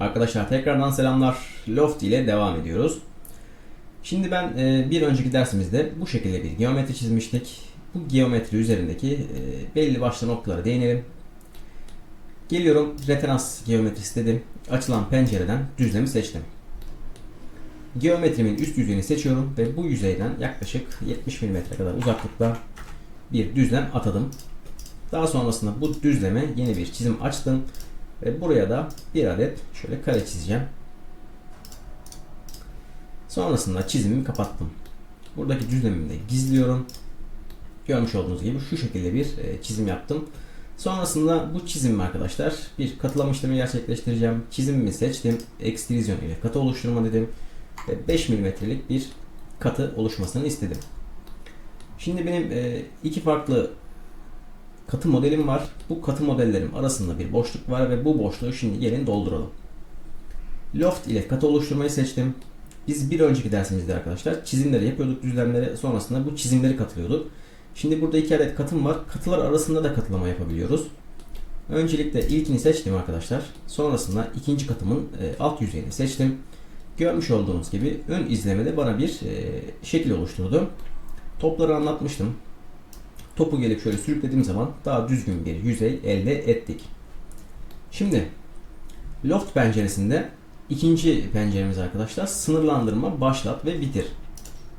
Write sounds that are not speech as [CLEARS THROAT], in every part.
Arkadaşlar tekrardan selamlar. Loft ile devam ediyoruz. Şimdi ben e, bir önceki dersimizde bu şekilde bir geometri çizmiştik. Bu geometri üzerindeki e, belli başlı noktalara değinelim. Geliyorum referans geometrisi dedim. Açılan pencereden düzlemi seçtim. Geometrimin üst yüzeyini seçiyorum ve bu yüzeyden yaklaşık 70 mm kadar uzaklıkta bir düzlem atadım. Daha sonrasında bu düzleme yeni bir çizim açtım. Ve buraya da bir adet şöyle kare çizeceğim. Sonrasında çizimimi kapattım. Buradaki düzlemimi de gizliyorum. Görmüş olduğunuz gibi şu şekilde bir e, çizim yaptım. Sonrasında bu çizimimi arkadaşlar bir katılama işlemi gerçekleştireceğim. Çizimimi seçtim. Ekstrizyon ile katı oluşturma dedim. Ve 5 mm'lik bir katı oluşmasını istedim. Şimdi benim e, iki farklı katı modelim var. Bu katı modellerim arasında bir boşluk var ve bu boşluğu şimdi gelin dolduralım. Loft ile katı oluşturmayı seçtim. Biz bir önceki dersimizde arkadaşlar çizimleri yapıyorduk düzlemleri sonrasında bu çizimleri katılıyorduk. Şimdi burada iki adet katım var. Katılar arasında da katılama yapabiliyoruz. Öncelikle ilkini seçtim arkadaşlar. Sonrasında ikinci katımın e, alt yüzeyini seçtim. Görmüş olduğunuz gibi ön izlemede bana bir e, şekil oluşturdu. Topları anlatmıştım. Topu gelip şöyle sürüklediğim zaman daha düzgün bir yüzey elde ettik. Şimdi loft penceresinde ikinci penceremiz arkadaşlar sınırlandırma başlat ve bitir.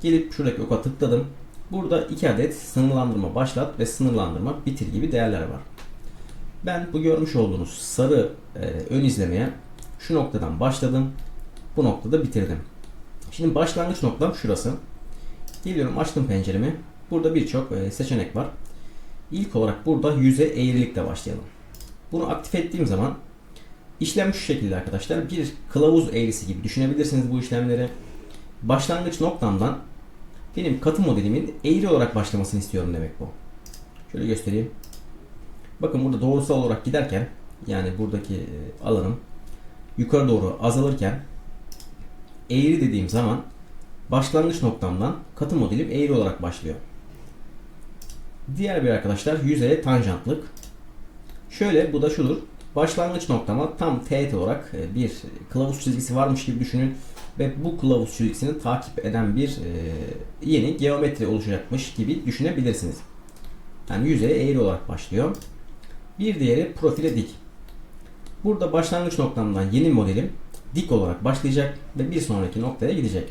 Gelip şuradaki oka tıkladım. Burada iki adet sınırlandırma başlat ve sınırlandırma bitir gibi değerler var. Ben bu görmüş olduğunuz sarı e, ön izlemeye şu noktadan başladım. Bu noktada bitirdim. Şimdi başlangıç noktam şurası. Geliyorum açtım penceremi. Burada birçok e, seçenek var. İlk olarak burada yüze eğrilikle başlayalım. Bunu aktif ettiğim zaman işlem şu şekilde arkadaşlar. Bir kılavuz eğrisi gibi düşünebilirsiniz bu işlemleri. Başlangıç noktamdan benim katı modelimin eğri olarak başlamasını istiyorum demek bu. Şöyle göstereyim. Bakın burada doğrusal olarak giderken yani buradaki e, alanım yukarı doğru azalırken eğri dediğim zaman başlangıç noktamdan katı modelim eğri olarak başlıyor. Diğer bir arkadaşlar yüzeye tanjantlık. Şöyle bu da şudur. Başlangıç noktama tam teğet olarak e, bir kılavuz çizgisi varmış gibi düşünün ve bu kılavuz çizgisini takip eden bir e, yeni geometri oluşacakmış gibi düşünebilirsiniz. Yani yüzeye eğri olarak başlıyor. Bir diğeri profile dik. Burada başlangıç noktamdan yeni modelim dik olarak başlayacak ve bir sonraki noktaya gidecek.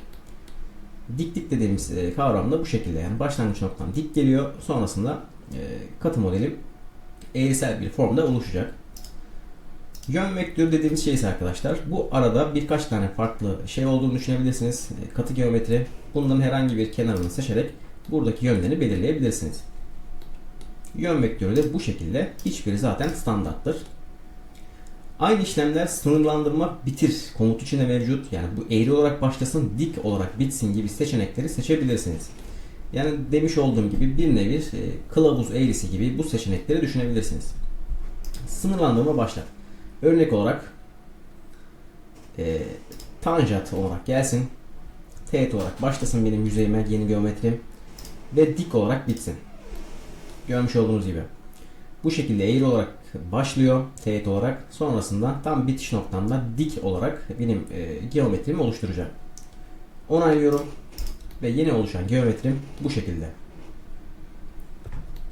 Diklik dediğimiz e, kavram da bu şekilde. Yani başlangıç noktam dik geliyor. Sonrasında e, katı modelim eğrisel bir formda oluşacak. Yön vektörü dediğimiz şey ise arkadaşlar bu arada birkaç tane farklı şey olduğunu düşünebilirsiniz. E, katı geometri. Bunların herhangi bir kenarını seçerek buradaki yönlerini belirleyebilirsiniz. Yön vektörü de bu şekilde. Hiçbiri zaten standarttır. Aynı işlemler sınırlandırma bitir komut içinde mevcut. Yani bu eğri olarak başlasın, dik olarak bitsin gibi seçenekleri seçebilirsiniz. Yani demiş olduğum gibi bir nevi e, kılavuz eğrisi gibi bu seçenekleri düşünebilirsiniz. Sınırlandırma başlat. Örnek olarak e, tanjant olarak gelsin. Teğet olarak başlasın benim yüzeyime yeni geometrim. Ve dik olarak bitsin. Görmüş olduğunuz gibi. Bu şekilde eğri olarak başlıyor teğet olarak. Sonrasında tam bitiş noktamda dik olarak benim e, geometrimi oluşturacağım. Onaylıyorum ve yeni oluşan geometrim bu şekilde.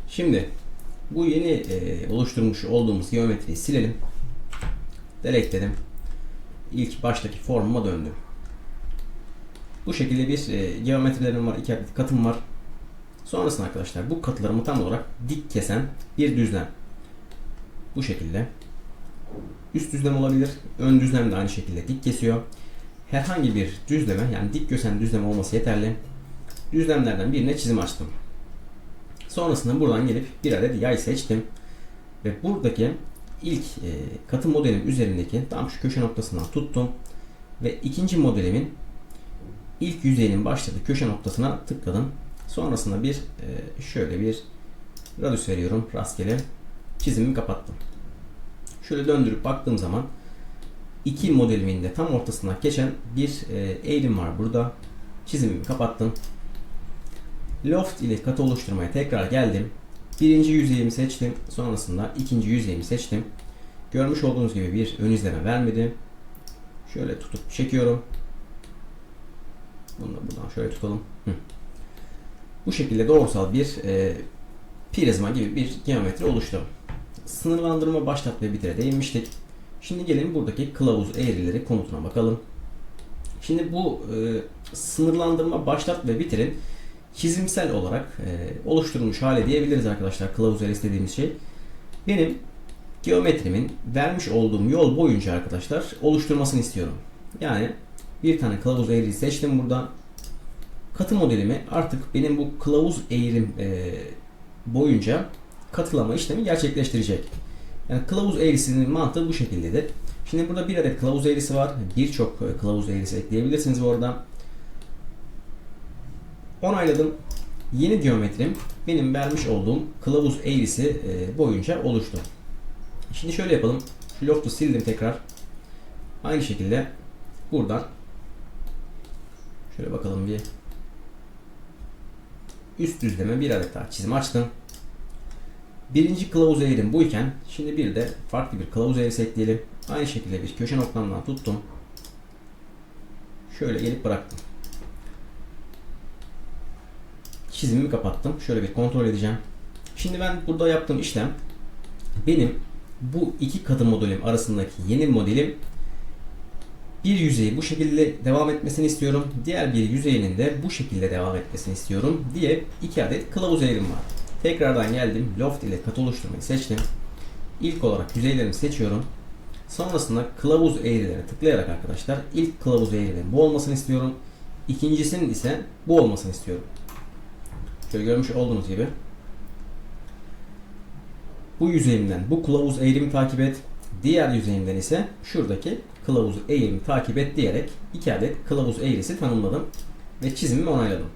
Şimdi bu yeni e, oluşturmuş olduğumuz geometriyi silelim. Delete dedim. İlk baştaki formuma döndüm. Bu şekilde bir e, geometrilerim var, iki katım var. Sonrasında arkadaşlar bu katılarımı tam olarak dik kesen bir düzlem. Bu şekilde. Üst düzlem olabilir. Ön düzlem de aynı şekilde dik kesiyor. Herhangi bir düzleme yani dik kösen düzlem olması yeterli. Düzlemlerden birine çizim açtım. Sonrasında buradan gelip bir adet yay seçtim. Ve buradaki ilk e, katı modelim üzerindeki tam şu köşe noktasından tuttum. Ve ikinci modelimin ilk yüzeyinin başladığı köşe noktasına tıkladım. Sonrasında bir e, şöyle bir radius veriyorum rastgele. Çizimimi kapattım. Şöyle döndürüp baktığım zaman iki modelimin de tam ortasına geçen bir e, eğilim var burada. Çizimimi kapattım. Loft ile katı oluşturmaya tekrar geldim. Birinci yüzeyimi seçtim. Sonrasında ikinci yüzeyimi seçtim. Görmüş olduğunuz gibi bir ön izleme vermedi. Şöyle tutup çekiyorum. Bunu da buradan şöyle tutalım. Hı. Bu şekilde doğrusal bir e, prizma gibi bir geometri oluştu. Sınırlandırma başlat ve bitire değinmiştik. Şimdi gelin buradaki kılavuz eğrileri komutuna bakalım. Şimdi bu e, sınırlandırma başlat ve bitirin çizimsel olarak e, oluşturulmuş hali diyebiliriz arkadaşlar. Kılavuz eğrisi dediğimiz şey. Benim geometrimin vermiş olduğum yol boyunca arkadaşlar oluşturmasını istiyorum. Yani bir tane kılavuz eğrisi seçtim buradan. Katı modelimi artık benim bu kılavuz eğrim e, boyunca katılama işlemi gerçekleştirecek. Yani kılavuz eğrisinin mantığı bu şekildedir. Şimdi burada bir adet kılavuz eğrisi var. Birçok e, kılavuz eğrisi ekleyebilirsiniz bu arada. Onayladım. Yeni geometrim benim vermiş olduğum kılavuz eğrisi e, boyunca oluştu. Şimdi şöyle yapalım. Şu loftu sildim tekrar. Aynı şekilde buradan şöyle bakalım bir üst düzleme bir adet daha çizim açtım. Birinci kılavuz eğrim buyken şimdi bir de farklı bir kılavuz eğrisi ekleyelim. Aynı şekilde bir köşe noktamdan tuttum. Şöyle gelip bıraktım. Çizimimi kapattım. Şöyle bir kontrol edeceğim. Şimdi ben burada yaptığım işlem benim bu iki katı modelim arasındaki yeni modelim bir yüzeyi bu şekilde devam etmesini istiyorum. Diğer bir yüzeyinin de bu şekilde devam etmesini istiyorum diye iki adet kılavuz eğrim var. Tekrardan geldim. Loft ile kat oluşturmayı seçtim. İlk olarak yüzeylerimi seçiyorum. Sonrasında kılavuz eğrilerine tıklayarak arkadaşlar ilk kılavuz eğrinin bu olmasını istiyorum. İkincisinin ise bu olmasını istiyorum. Şöyle görmüş olduğunuz gibi. Bu yüzeyimden bu kılavuz eğrimi takip et. Diğer yüzeyimden ise şuradaki kılavuz eğrimi takip et diyerek iki adet kılavuz eğrisi tanımladım ve çizimimi onayladım.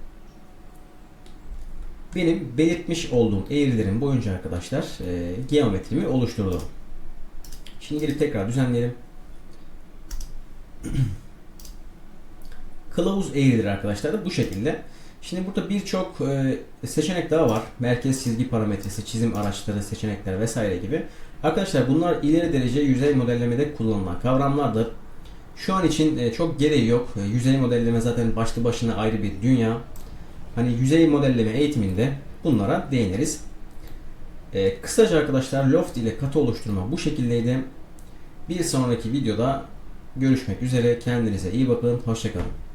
Benim belirtmiş olduğum eğrilerin boyunca arkadaşlar e, geometrimi oluşturdu. Şimdi gelip tekrar düzenleyelim. [CLEARS THROAT] Kılavuz eğrileri arkadaşlar da bu şekilde. Şimdi burada birçok e, seçenek daha var. Merkez çizgi parametresi, çizim araçları, seçenekler vesaire gibi. Arkadaşlar bunlar ileri derece yüzey modellemede kullanılan kavramlardır. Şu an için e, çok gereği yok. E, yüzey modelleme zaten başlı başına ayrı bir dünya. Hani yüzey modelleme eğitiminde bunlara değiniriz. Kısaca arkadaşlar loft ile katı oluşturma bu şekildeydi. Bir sonraki videoda görüşmek üzere. Kendinize iyi bakın. Hoşçakalın.